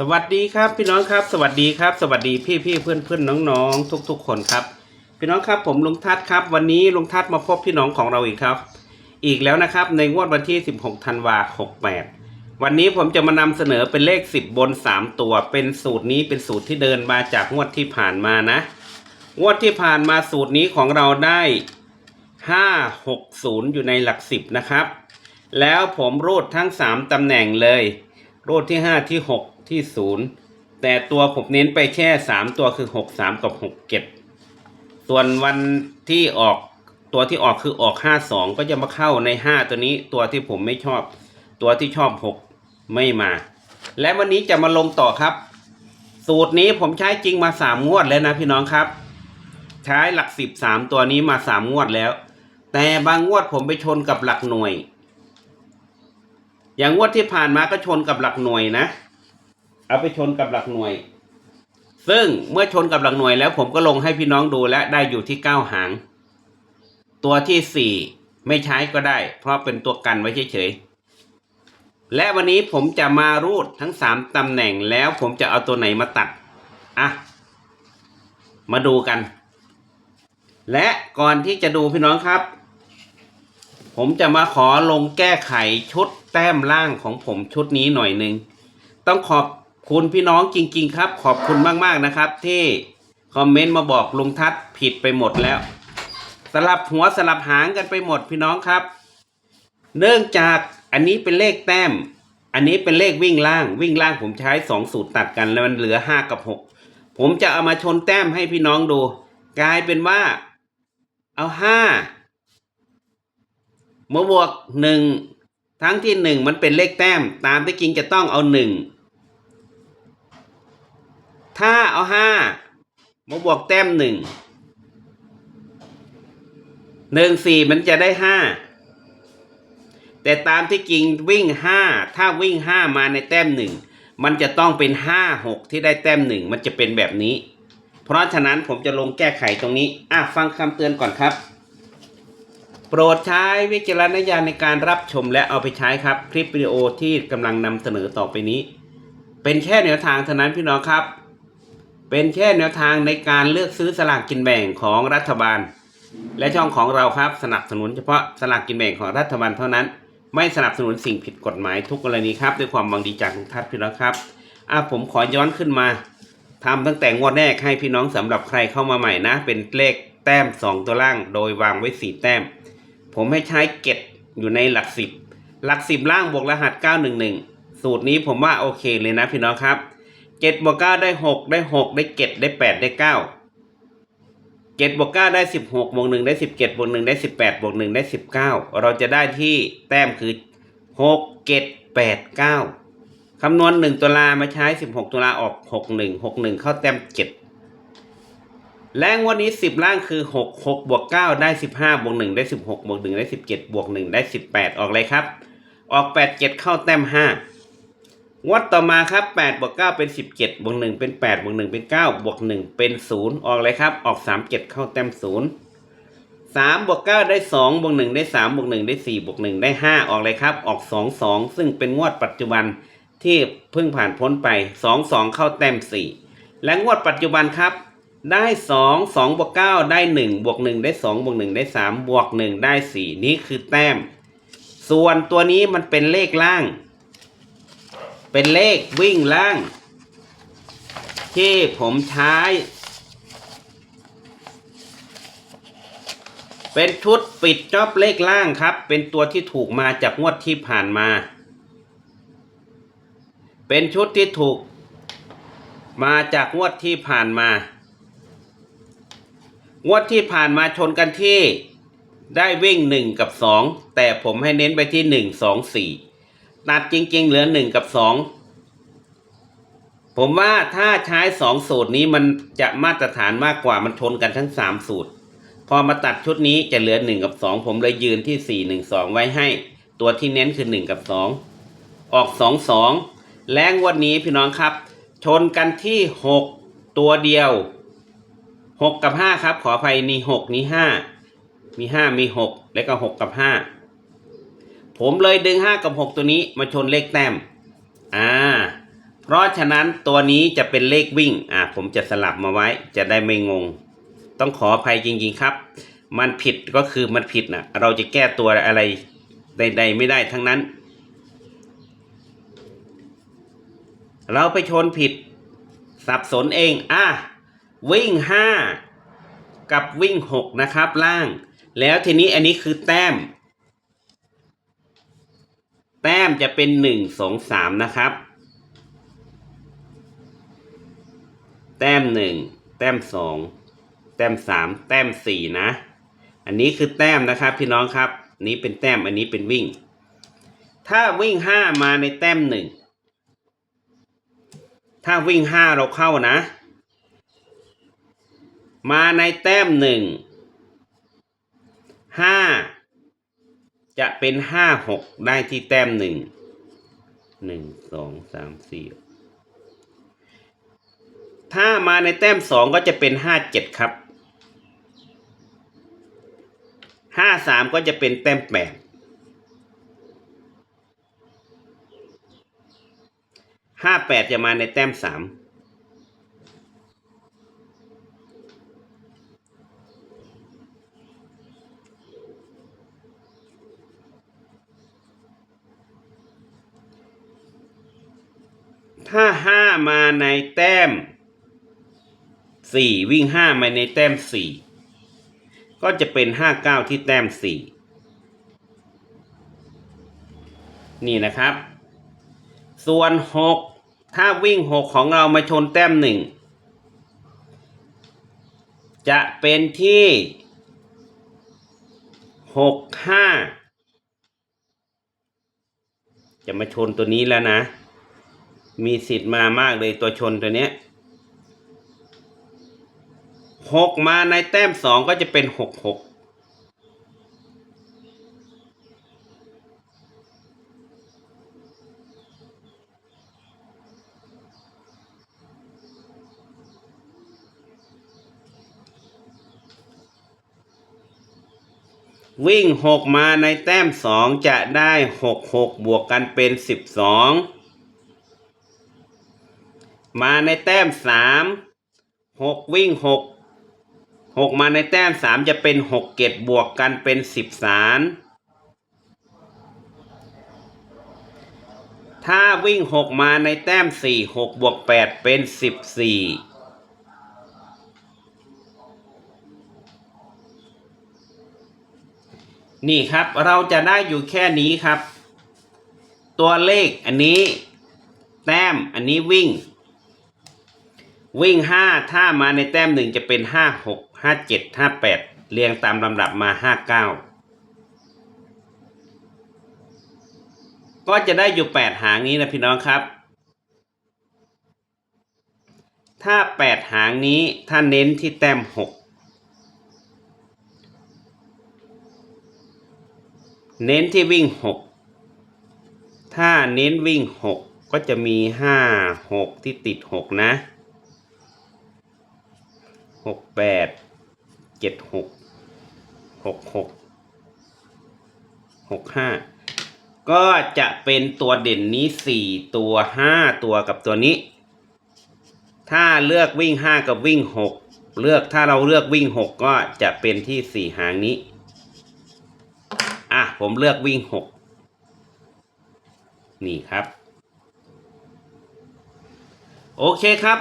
สวัสดีครับพี่น้องครับ สวัสดีครับ สวัสดีพี่พี่เพื่อนเพื่อนน้องน้องทุกทุก ๆ คนครับ พี่น้องครับผมลุงทัศน์ครับ วันนี้ลุงทัศน์มาพบพี่น้องของเราอีกครับ อีกแล้วนะครับในงวดวันที่ 16ธันวาคม68 วันนี้ผมจะมานำเสนอเป็นเลข 10 บน 3 ตัว เป็นสูตรนี้เป็นสูตรที่เดินมาจากงวดที่ผ่านมานะงวดที่ผ่านมาสูตรนี้ของเราได้ 560 อยู่ในหลัก 10 นะครับ แล้วผมรูดทั้ง 3ตำแหน่งเลยรูดที่ 5 ที่ 6 ที่0แต่ตัวผมเน้นไปแค่3ตัวคือ6 3กับ6 7ส่วนวันที่ออกตัวที่ออกคือออก5 2ก็จะมาเข้าใน5ตัวนี้ตัวที่ผมไม่ชอบ ตัวที่ชอบ6ไม่มา และวันนี้จะมาลงต่อครับ สูตรนี้ผมใช้จริงมา3งวดแล้วนะพี่น้องครับ ใช้หลักสิบสามตัวนี้มาสามงวดแล้ว แต่บางงวดผมไปชนกับหลักหน่วย อย่างงวดที่ผ่านมาก็ชนกับหลักหน่วยนะ เอาไปชนกับหลักหน่วย ซึ่งเมื่อชนกับหลักหน่วยแล้วผมก็ลงให้พี่น้องดูและได้อยู่ที่เก้าหาง ตัวที่สี่ไม่ใช้ก็ได้ เพราะเป็นตัวกันไว้เฉยๆ และวันนี้ผมจะมารูดทั้งสามตำแหน่งแล้วผมจะเอาตัวไหนมาตัด อะ มาดูกัน และก่อนที่จะดูพี่น้องครับ ผมจะมาขอลงแก้ไขชุดแต้มล่างของผมชุดนี้หน่อยหนึ่ง ต้องขอบ คุณพี่น้องจริง ๆ ครับ ขอบคุณมากๆนะครับ ที่คอมเมนต์มาบอกลุงทัศผิดไปหมดแล้ว สลับหัวสลับหางกันไปหมดพี่น้องครับ เนื่องจากอันนี้เป็นเลขแต้ม อันนี้เป็นเลขวิ่งล่าง วิ่งล่างผมใช้สองสูตรตัดกันแล้วมันเหลือห้ากับหกผมจะเอามาชนแต้มให้พี่น้องดู กลายเป็นว่า เอาห้ามาบวกหนึ่งทั้งที่หนึ่งมันเป็นเลขแต้ม ตามที่จริงจะต้องเอาหนึ่ง ถ้าเอาห้ามาบวกแต้มหนึ่งหนึ่งสี่มันจะได้ห้าแต่ตามที่จริงวิ่งห้าถ้าวิ่งห้ามาในแต้มหนึ่งมันจะต้องเป็นห้าหกที่ได้แต้มหนึ่งมันจะเป็นแบบนี้ เพราะฉะนั้นผมจะลงแก้ไขตรงนี้อะฟังคำเตือนก่อนครับ โปรดใช้วิจารณญาณในการรับชมและเอาไปใช้ครับ คลิปวิดีโอที่กำลังนำเสนอต่อไปนี้ เป็นแค่แนวทางเท่านั้นพี่น้องครับ เป็นแค่แนวทางในการเลือกซื้อสลากกินแบ่งของรัฐบาล และช่องของเราครับสนับสนุนเฉพาะสลากกินแบ่งของรัฐบาลเท่านั้น ไม่สนับสนุนสิ่งผิดกฎหมายทุกกรณีครับ ด้วยความหวังดีจากทุกท่านพี่น้องครับอะผมขอย้อนขึ้นมาทำตั้งแต่งวดแรกให้พี่น้องสำหรับใครเข้ามาใหม่นะ เป็นเลขแต้ม 2 ตัวล่าง โดยวางไว้ 4 แต้ม ผมให้ใช้เก็ดอยู่ในหลักสิบหลักสิบล่างบวกรหัส 911 สูตรนี้ผมว่าโอเคเลยนะพี่น้องครับ เจ็ดบวกเก้าได้6ได้6ได้เก็ดได้8ได้9เจ็ดบวกเก้าได้16บหกบวกหนึ่งได้17บเจ็ดบวกหนึ่งได้18บแปดบวกหนึ่งได้19เก้าเราจะได้ที่แต้มคือ6เก็ด8 9คำนวณหนึ่งตุลามาใช้สิบหกตุลาออกหกหนึ่งหกหนึ่งเข้าแต้มเจ็ดและงวันนี้สิบล่างคือหกหกบวกเก้าได้สิบห้าบวกหนึ่งได้สิบหกบวกหนึ่งได้สิบเจ็ดบวกหนึ่งได้สิบแปดออกเลยครับ ออกแปดเจ็ดเข้าแต้มห้า งวดต่อมาครับแปดบวกเก้าเป็นสิบเจ็ดบวกหนึ่งเป็นแปดบวกหนึ่งเป็นเก้าบวกหนึ่งเป็นศูนย์ออกเลยครับ ออกสามเจ็ดเข้าแต้มศูนย์สามบวกเก้าได้สองบวกหนึ่งได้สามบวกหนึ่งได้สี่บวกหนึ่งได้ห้าออกเลยครับ ออกสองสองซึ่งเป็นงวดปัจจุบันที่เพิ่งผ่านพ้นไป 2 2 เข้าแต้ม4 และงวดปัจจุบันครับ ได้ 2 2บวก9ได้1บวก1ได้2บวก1ได้3บวก1ได้ 4 นี่คือแต้ม ส่วนตัวนี้มันเป็นเลขล่าง เป็นเลขวิ่งล่าง ที่ผมใช้ เป็นชุดปิดจอบเลขล่างครับ เป็นตัวที่ถูกมาจากงวดที่ผ่านมา เป็นชุดที่ถูก มาจากงวดที่ผ่านมางวดที่ผ่านมาชนกันที่ได้วิ่งหนึ่งกับสองแต่ผมให้เน้นไปที่หนึ่งสองสี่ ตัดจริง ๆ เหลือหนึ่งกับสองผมว่าถ้าใช้สองสูตรนี้มันจะมาตรฐานมากกว่ามันชนกันทั้งสามสูตร พอมาตัดชุดนี้จะเหลือหนึ่งกับสองผมเลยยืนที่สี่หนึ่งสองไว้ให้ ตัวที่เน้นคือหนึ่งกับสองออกสองสองแรงวันนี้พี่น้องครับ ชนกันที่หกตัวเดียวหกกับห้าครับ ขออภัยนี่หกนี่ห้ามีห้ามีหกแล้วก็หกกับห้า ผมเลยดึงห้ากับหกตัวนี้มาชนเลขแต้ม อ่า เพราะฉะนั้นตัวนี้จะเป็นเลขวิ่ง อะผมจะสลับมาไว้ จะได้ไม่งง ต้องขออภัยจริง ๆ ครับ มันผิดก็คือมันผิดนะเราจะแก้ตัวอะไรใดๆไม่ได้ทั้งนั้น เราไปชนผิด สับสนเอง อะ วิ่งห้ากับวิ่งหกนะครับ ล่าง แล้วทีนี้อันนี้คือแต้ม แต้มจะเป็นหนึ่งสองสามนะครับ แต้มหนึ่งแต้มสองแต้มสามแต้มสี่นะ อันนี้คือแต้มนะครับพี่น้องครับ นี้เป็นแต้มอันนี้เป็นวิ่ง ถ้าวิ่งห้ามาในแต้มหนึ่งถ้าวิ่งห้าเราเข้านะ มาในแต้มหนึ่งห้า จะเป็นห้าหกได้ที่แต้มหนึ่งหนึ่งสองสามสี่ถ้ามาในแต้มสองก็จะเป็นห้าเจ็ดครับห้าสามก็จะเป็นแต้มแปดห้าแปดจะมาในแต้มสาม ถ้าห้ามาในแต้มสี่วิ่งห้ามาในแต้มสี่ก็จะเป็นห้าเก้าที่แต้มสี่นี่นะครับ ส่วนหกถ้าวิ่งหกของเรามาชนแต้มหนึ่งจะเป็นที่หกห้าจะมาชนตัวนี้แล้วนะ มีสิทธิ์มามากเลยตัวชนตัวเนี้ยหกมาในแต้มสองก็จะเป็นหกหกวิ่งหกมาในแต้มสองจะได้หกหกบวกกันเป็นสิบสอง มาในแต้มสามหกวิ่งหกหกมาในแต้มสามจะเป็นหกเกตบวกกันเป็นสิบสามถ้าวิ่งหกมาในแต้มสี่หกบวกแปดเป็นสิบสี่นี่ครับเราจะได้อยู่แค่นี้ครับ ตัวเลขอันนี้ แต้มอันนี้วิ่ง วิ่งห้าถ้ามาในแต้มหนึ่งจะเป็นห้าหกห้าเจ็ดห้าแปดเรียงตามลำดับมาห้าเก้าก็จะได้อยู่แปดหางนี้นะพี่น้องครับ ถ้าแปดหางนี้ถ้าเน้นที่แต้มหกเน้นที่วิ่งหกถ้าเน้นวิ่งหกก็จะมีห้าหกที่ติดหกนะ หกแปดเจ็ดหกหกหกหกห้าก็จะเป็นตัวเด่นนี้สี่ตัวห้าตัวกับตัวนี้ ถ้าเลือกวิ่งห้ากับวิ่งหกเลือกถ้าเราเลือกวิ่งหกก็จะเป็นที่สี่หางนี้ อะ ผมเลือกวิ่งหกนี่ครับ โอเคครับ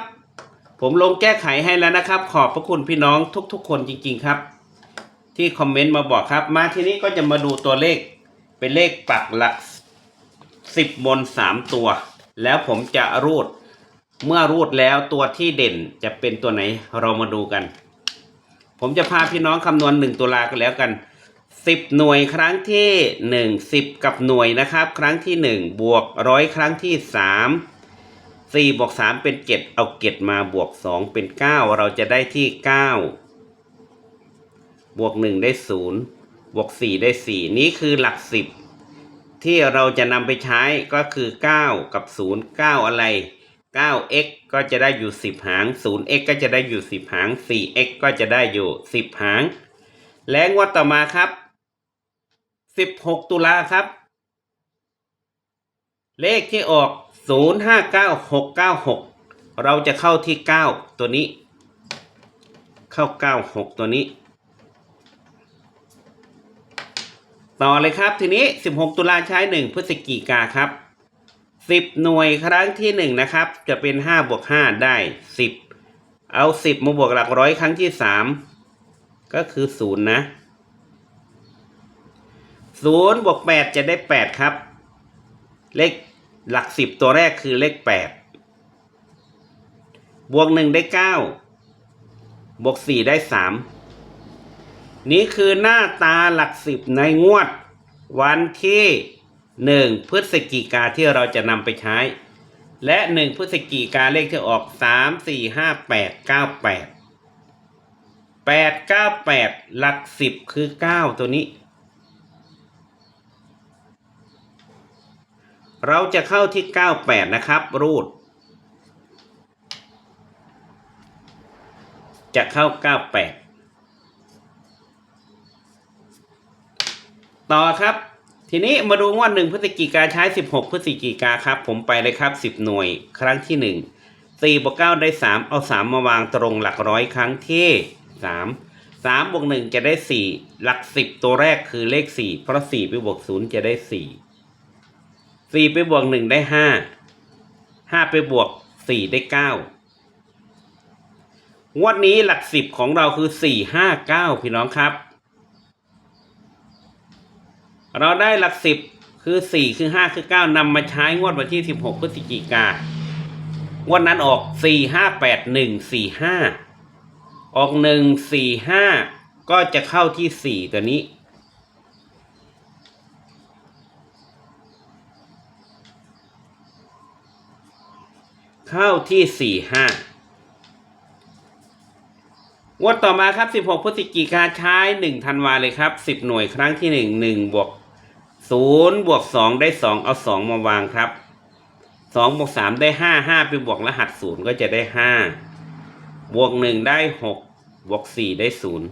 ผมลงแก้ไขให้แล้วนะครับ ขอบพระคุณพี่น้องทุกๆ คนจริง ๆครับ ที่คอมเมนต์มาบอกครับ มาทีนี้ก็จะมาดูตัวเลข เป็นเลขปักหลักสิบบนสามตัว แล้วผมจะรูด เมื่อรูดแล้วตัวที่เด่นจะเป็นตัวไหนเรามาดูกัน ผมจะพาพี่น้องคำนวณหนึ่งตุลากันแล้วกันสิบหน่วยครั้งที่หนึ่งสิบกับหน่วยนะครับ ครั้งที่หนึ่งบวกร้อยครั้งที่สาม สี่บวกสามเป็นเจ็ดเอาเจ็ดมาบวกสองเป็นเก้าเราจะได้ที่เก้าบวกหนึ่งได้ศูนย์บวกสี่ได้สี่นี้คือหลักสิบที่เราจะนำไปใช้ก็คือเก้ากับศูนย์เก้าอะไรเก้า x ก็จะได้อยู่สิบหางศูนย์ x ก็จะได้อยู่สิบหางสี่ x ก็จะได้อยู่สิบหาง และงวดต่อมาครับ 16 ตุลาครับ เลขที่ออกศูนย์ห้าเราจะเข้าที่เก้าตัวนี้ เข้าเก้าหกตัวนี้ ต่อเลยครับทีนี้สิบหกตุลาใช้หนึ่งพฤศจิกาครับสิบหน่วยครั้งที่หนึ่งนะครับ จะเป็นห้าบวกห้าได้สิบเอาสิบมาบวกหลักร้อยครั้งที่สามก็คือศูนะศูนย์บวกแปดจะได้แปดครับ เลข หลักสิบตัวแรกคือเลขแปดบวกหนึ่งได้เก้าบวกสี่ได้สามนี่คือหน้าตาหลักสิบในงวด วันที่หนึ่งพฤศจิกาที่เราจะนำไปใช้ และหนึ่งพฤศจิกาเลขที่ออกสามสี่ห้าแปดเก้าแปดแปดเก้าแปดหลักสิบคือเก้าตัวนี้ เราจะเข้าที่ 98 นะครับ รูดจะเข้า 98 ต่อครับ ทีนี้มาดูงวดหนึ่งพฤศจิกาใช้ 16 พฤศจิกาครับ ผมไปเลยครับ 10 หน่วยครั้งที่ 1 4บวก9ได้ 3 เอา 3 มาวางตรงหลักร้อยครั้งที่ 3 3บวก1จะได้ 4 หลัก 10 ตัวแรกคือเลข 4 เพราะ 4 ไปบวก 0 จะได้ 4 สี่ไปบวกหนึ่งได้ห้าห้าไปบวกสี่ได้เก้างวดนี้หลักสิบของเราคือสี่ห้าเก้าพี่น้องครับ เราได้หลักสิบคือสี่คือห้าคือเก้านำมาใช้งวดวันที่สิบหกพฤศจิกางวดนั้นออกสี่ห้าแปดหนึ่งสี่ห้าออกหนึ่งสี่ห้าก็จะเข้าที่สี่ตัวนี้ เข้าที่สี่ห้างวดต่อมาครับสิบหกพฤศจิกาใช้หนึ่งธันวาเลยครับสิบหน่วยครั้งที่หนึ่งหนึ่งบวกศูนย์บวกสองได้สองเอาสองมาวางครับสองบวกสามได้ห้าห้าไปบวกรหัสศูนย์ก็จะได้ห้าบวกหนึ่งได้หกบวกสี่ได้ศูนย์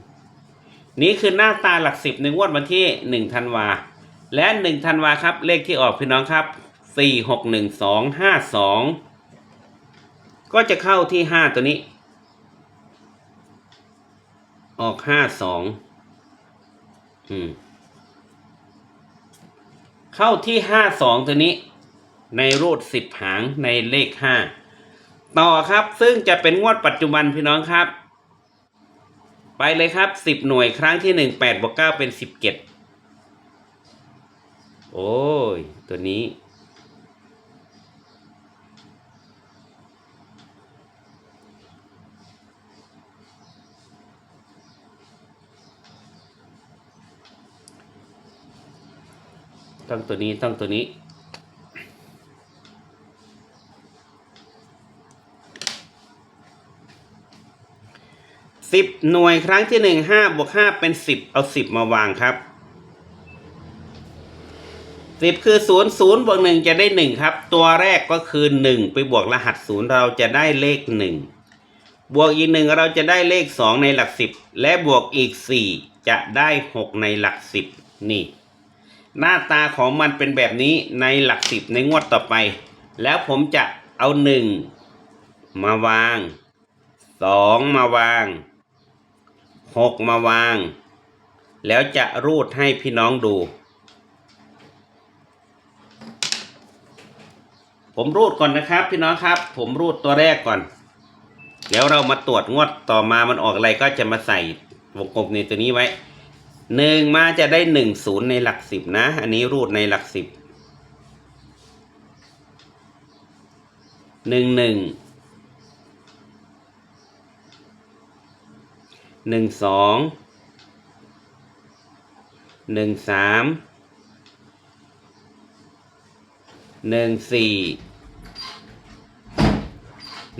นี่คือหน้าตาหลักสิบในงวดวันที่หนึ่งธันวา และหนึ่งธันวาครับเลขที่ออกพี่น้องครับสี่หกหนึ่งสองห้าสอง ก็จะเข้าที่ห้าตัวนี้ ออกห้าสองอืมเข้าที่ห้าสองตัวนี้ ในรูดสิบหางในเลขห้าต่อครับซึ่งจะเป็นงวดปัจจุบันพี่น้องครับ ไปเลยครับสิบหน่วยครั้งที่หนึ่งแปดบวกเก้าเป็นสิบเจ็ดโอ้ย ตัวนี้ ต้งตัวนี้ต้งตัวนี้ สิบหน่วยครั้งที่หนึ่งห้าบวกห้าเป็นสิบเอาสิบมาวางครับสิบคือศูนย์ศูนย์บวกหนึ่งจะได้หนึ่งครับ ตัวแรกก็คือหนึ่งไปบวกรหัสศูนย์เราจะได้เลขหนึ่งบวกอีกหนึ่งเราจะได้เลขสองในหลักสิบและบวกอีกสี่จะได้หกในหลักสิบนี่ หน้าตาของมันเป็นแบบนี้ในหลักสิบในงวดต่อไป แล้วผมจะเอาหนึ่งมาวางสองมาวางหกมาวาง แล้วจะรูดให้พี่น้องดู ผมรูดก่อนนะครับ พี่น้องครับ ผมรูดตัวแรกก่อน แล้วเรามาตรวจงวดต่อมามันออกอะไรก็จะมาใส่วงกลมในตัวนี้ไว้ หนึ่งมาจะได้หนึ่งศูนย์ในหลักสิบนะ อันนี้รูดในหลักสิบหนึ่งหนึ่งหนึ่งสองหนึ่งสามหนึ่งสี่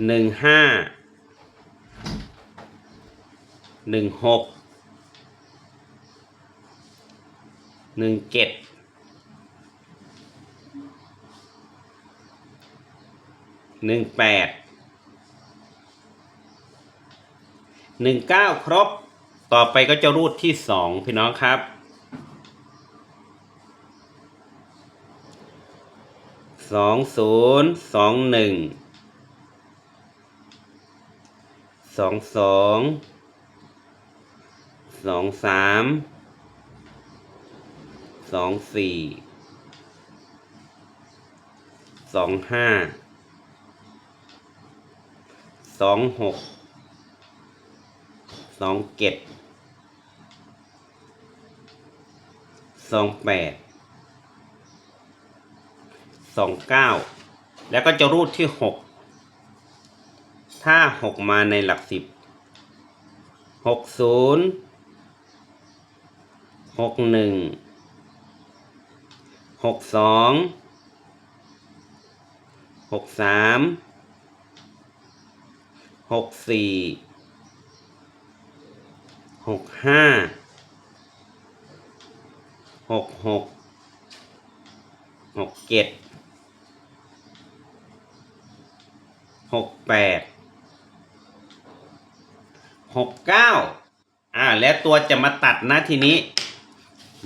หนึ่งห้าหนึ่งหก หนึ่งเจ็ดหนึ่งแปดหนึ่งเก้าครบ ต่อไปก็จะรูดที่สองพี่น้องครับสสองศูนย์สองหนึ่ง สองสอง สองสาม สองสี่สองห้าสองหกสองเจ็ดสองแปดสองเก้าแล้วก็จะรูดที่หกถ้าหกมาในหลักสิบหกศูนย์หกหนึ่ง หกสองหกสามหกสี่หกห้าหกหกหกเจ็ดหกแปดหกเก้าอ่า แล้วตัวจะมาตัดนะทีนี้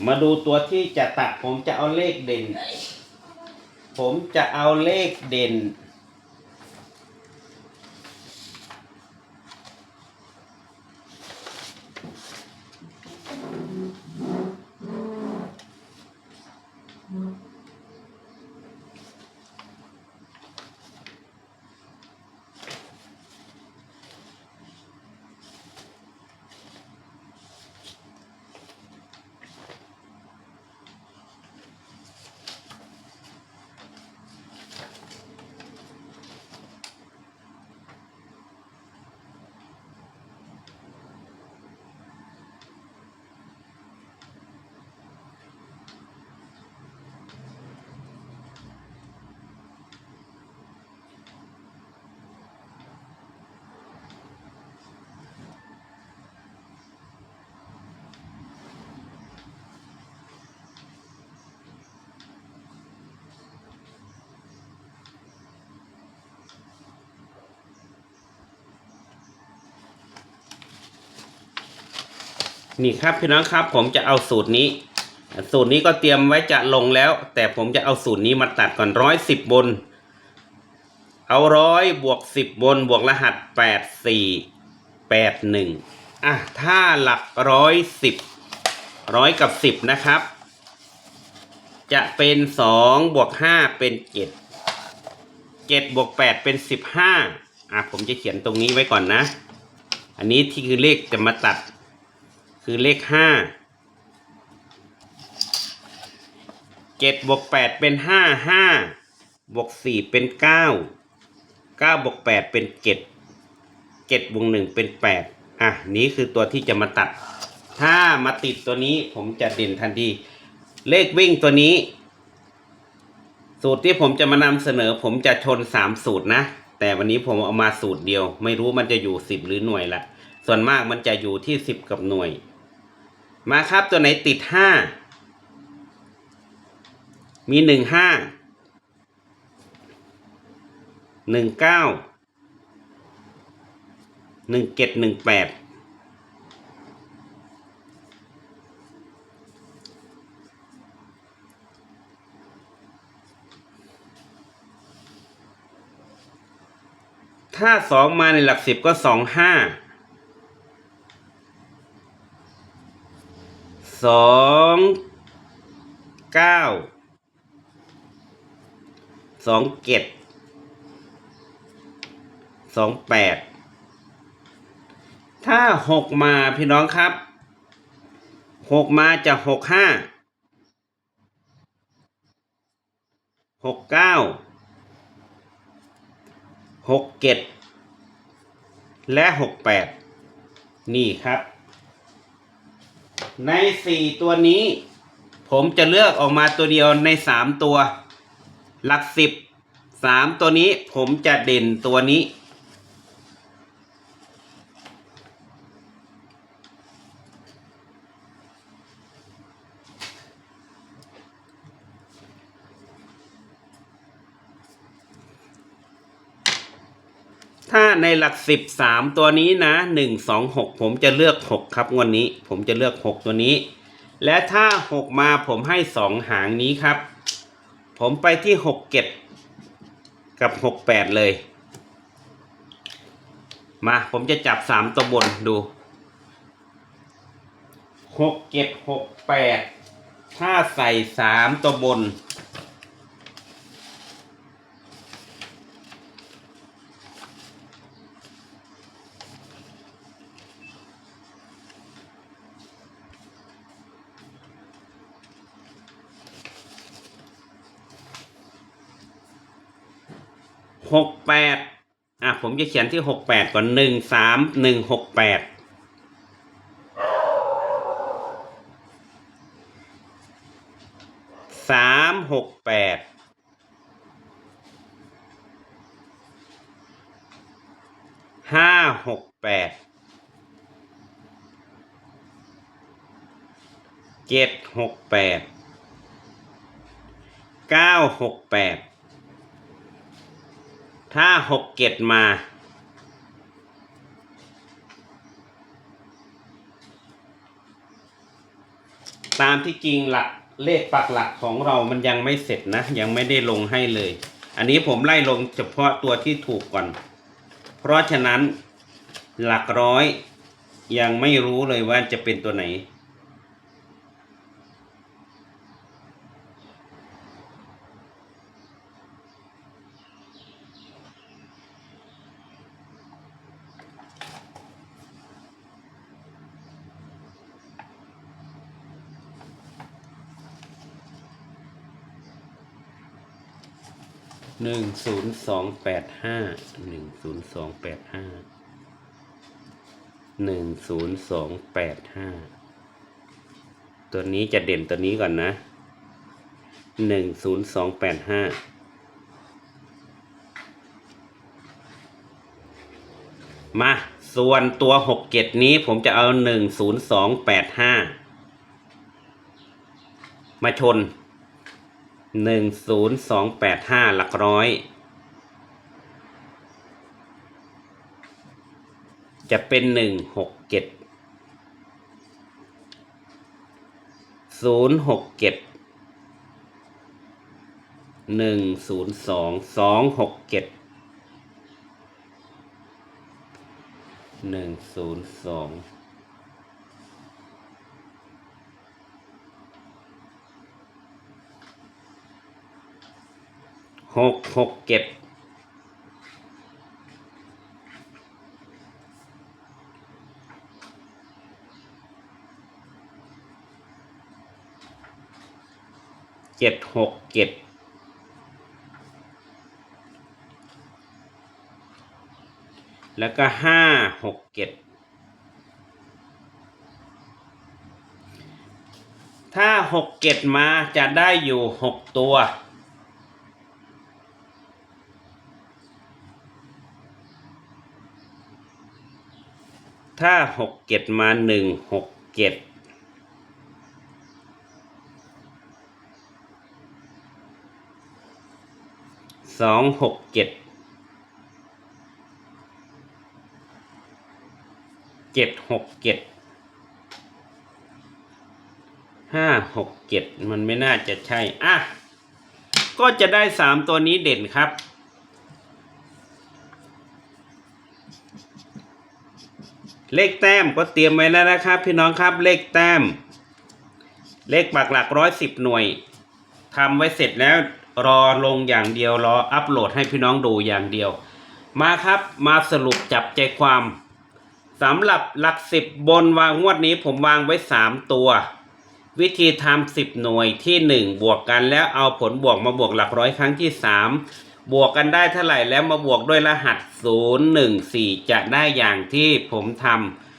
มาดูตัวที่จะตัดผมจะเอาเลขเด่น ผมจะเอาเลขเด่น นี่ครับพี่น้องครับผมจะเอาสูตรนี้ สูตรนี้ก็เตรียมไว้จะลงแล้ว แต่ผมจะเอาสูตรนี้มาตัดก่อนร้อยสิบบน เอาร้อยบวกสิบบนบวกรหัสแปดสี่แปดหนึ่งอะถ้าหลักร้อยสิบร้อยกับสิบนะครับ จะเป็นสองบวกห้าเป็นเจ็ดเจ็ดบวกแปดเป็นสิบห้าอะผมจะเขียนตรงนี้ไว้ก่อนนะ อันนี้ที่คือเลขจะมาตัด คือเลขห้าเจ็ดบวกแปดเป็นห้าห้าบวกสี่เป็นเก้าเก้าบวกแปดเป็นเจ็ดเจ็ดบวกหนึ่งเป็นแปดอะนี้คือตัวที่จะมาตัด ถ้ามาติดตัวนี้ผมจะเด่นทันทีเลขวิ่งตัวนี้ สูตรที่ผมจะมานำเสนอ ผมจะชนสามสูตรนะ แต่วันนี้ผมเอามาสูตรเดียว ไม่รู้มันจะอยู่สิบหรือหน่วยละส่วนมากมันจะอยู่ที่สิบกับหน่วย มาครับตัวไหนติดห้ามีหนึ่งห้าหนึ่งเก้าหนึ่งเจ็ดหนึ่งแปดถ้าสองมาในหลักสิบก็สองห้า สองเก้าสองเจ็ดสองแปดถ้าหกมาพี่น้องครับหกมาจะหกห้าหกเก้าหกเจ็ดและหกแปดนี่ครับ ในสี่ตัวนี้ ผมจะเลือกออกมาตัวเดียวในสามตัว หลักสิบสามตัวนี้ผมจะเด่นตัวนี้ ถ้าในหลักสิบสามตัวนี้นะหนึ่งสองหกผมจะเลือกหกครับงวดนี้ ผมจะเลือกหกตัวนี้ และถ้าหกมาผมให้สองหางนี้ครับ ผมไปที่หกเจ็ดกับหกแปดเลย มาผมจะจับสามตัวบนดูหกเจ็ดหกแปดถ้าใส่สามตัวบน หกแปดอะผมจะเขียนที่หกแปดก่อนหนึ่งสามหนึ่งหกแปดสามหกแปดห้าหกแปดเจ็ดหกแปดเก้าหกแปด ถ้าหกเกตมา ตามที่จริงหลักเลขปักหลักของเรามันยังไม่เสร็จนะ ยังไม่ได้ลงให้เลย อันนี้ผมไล่ลงเฉพาะตัวที่ถูกก่อน เพราะฉะนั้นหลักร้อยยังไม่รู้เลยว่าจะเป็นตัวไหน หนึ่งศูนย์สองแปดห้าหนึ่งศูนย์สองแปดห้าหนึ่งศูนย์สองแปดห้าตัวนี้จะเด่นตัวนี้ก่อนนะหนึ่งศูนย์สองแปดห้ามาส่วนตัวหกเกตนี้ผมจะเอาหนึ่งศูนย์สองแปดห้ามาชน หนึ่งศูนย์สองแปดห้าหลักร้อย จะเป็นหนึ่งหกเจ็ดศูนย์หกเจ็ดหนึ่งศูนย์สองสองหกเจ็ดหนึ่งศูนย์สอง หกหกเกหกเจ็ดเจ็ดหกเจ็ดแล้วก็ห้าหกเจ็ดถ้าหกเจ็ดมาจะได้อยู่หกตัว ถ้าหกเจ็ดมาหนึ่งหกเจ็ดสองหกเจ็ดเจ็ดหกเจ็ดห้าหกเจ็ดมันไม่น่าจะใช่ อะ ก็จะได้สามตัวนี้เด่นครับ เลขแต้มก็เตรียมไว้แล้วนะครับ พี่น้องครับเลขแต้ม เลขปักหลักร้อยสิบหน่วยทำไว้เสร็จแล้วรอลงอย่างเดียวรออัปโหลดให้พี่น้องดูอย่างเดียว มาครับมาสรุปจับใจความสำหรับหลักสิบบนวางงวดนี้ผมวางไว้สามตัว วิธีทำสิบหน่วยที่หนึ่งบวกกันแล้วเอาผลบวกมาบวกหลักร้อยครั้งที่สาม บวกกันได้เท่าไหร่แล้วมาบวกด้วยรหัสศูนย์หนึ่งสี่จะได้อย่างที่ผมท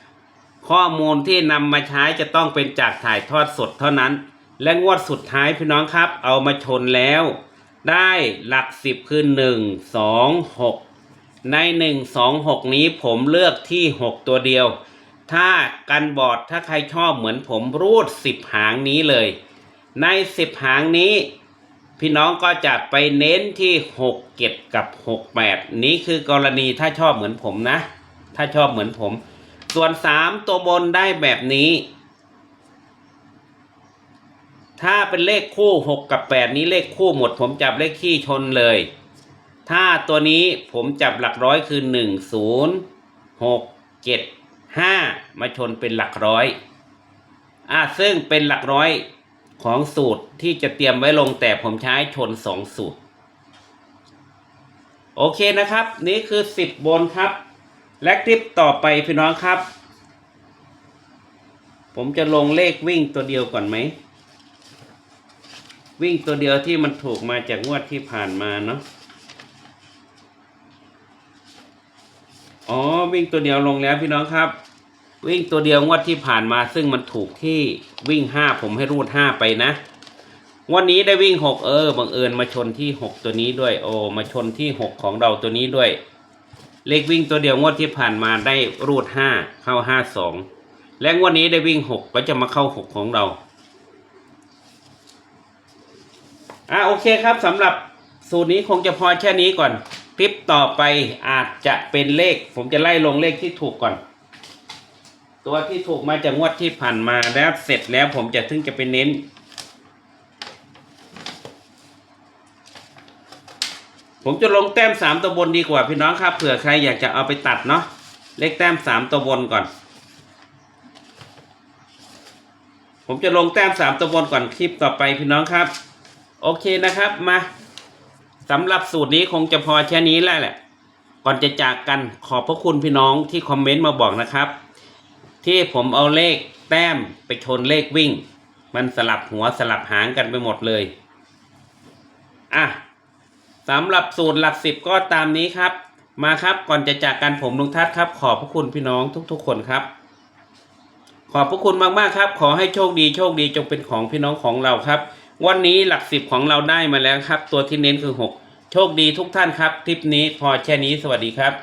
ำข้อมูลที่นำมาใช้จะต้องเป็นจากถ่ายทอดสดเท่านั้น และงวดสุดท้ายพี่น้องครับ เอามาชนแล้ว ได้หลักสิบคือหนึ่งสองหกในหนึ่งสองหกนี้ผมเลือกที่หกตัวเดียว ถ้ากันบอดถ้าใครชอบเหมือนผมรูดสิบหางนี้เลย ในสิบหางนี้ พี่น้องก็จะไปเน้นที่หกเจ็ดกับหกแปดนี้คือกรณีถ้าชอบเหมือนผมนะ ถ้าชอบเหมือนผม ส่วนสามตัวบนได้แบบนี้ ถ้าเป็นเลขคู่หกกับแปดนี้เลขคู่หมด ผมจับเลขขี้ชนเลย ถ้าตัวนี้ผมจับหลักร้อยคือหนึ่งศูนย์หกเจ็ดห้ามาชนเป็นหลักร้อยอ่าซึ่งเป็นหลักร้อย ของสูตรที่จะเตรียมไว้ลงแต่ผมใช้ชนสองสูตร โอเคนะครับ นี่คือสิบบนครับ และคลิปต่อไปพี่น้องครับ ผมจะลงเลขวิ่งตัวเดียวก่อนไหม วิ่งตัวเดียวที่มันถูกมาจากงวดที่ผ่านมาเนาะอ๋อวิ่งตัวเดียวลงแล้วพี่น้องครับ วิ่งตัวเดียวงวดที่ผ่านมาซึ่งมันถูกที่วิ่งห้าผมให้รูดห้าไปนะงวันนี้ได้วิ่งหกเออบังเอิญมาชนที่หกตัวนี้ด้วย โอ้มาชนที่หกของเราตัวนี้ด้วย เลขวิ่งตัวเดียวงวดที่ผ่านมาได้รูดห้าเข้าห้าสองและงวดนี้ได้วิ่งหกก็จะมาเข้าหกของเราอะโอเคครับสำหรับสูตรนี้คงจะพอแค่นี้ก่อน คลิปต่อไปอาจจะเป็นเลข ผมจะไล่ลงเลขที่ถูกก่อน ตัวที่ถูกมาจากงวดที่ผ่านมาแล้วเสร็จแล้วผมจะถึงจะไปเน้น ผมจะลงแต้มสามตัวบนดีกว่าพี่น้องครับเผื่อใครอยากจะเอาไปตัดเนาะเลขแต้มสามตัวบนก่อน ผมจะลงแต้มสามตัวบนก่อนคลิปต่อไปพี่น้องครับ โอเคนะครับมาสำหรับสูตรนี้คงจะพอแค่นี้แล้วแหละ ก่อนจะจากกันขอบพระคุณพี่น้องที่คอมเมนต์มาบอกนะครับ ที่ผมเอาเลขแต้มไปชนเลขวิ่ง มันสลับหัวสลับหางกันไปหมดเลย อะสำหรับสูตรหลักสิบก็ตามนี้ครับ มาครับก่อนจะจากกันผมลุงทัศครับ ขอบพระคุณพี่น้องทุกๆ คนครับ ขอบพระคุณมากๆครับ ขอให้โชคดีโชคดีจงเป็นของพี่น้องของเราครับ วันนี้หลักสิบของเราได้มาแล้วครับ ตัวที่เน้นคือหกโชคดีทุกท่านครับ คลิปนี้พอแค่นี้สวัสดีครับ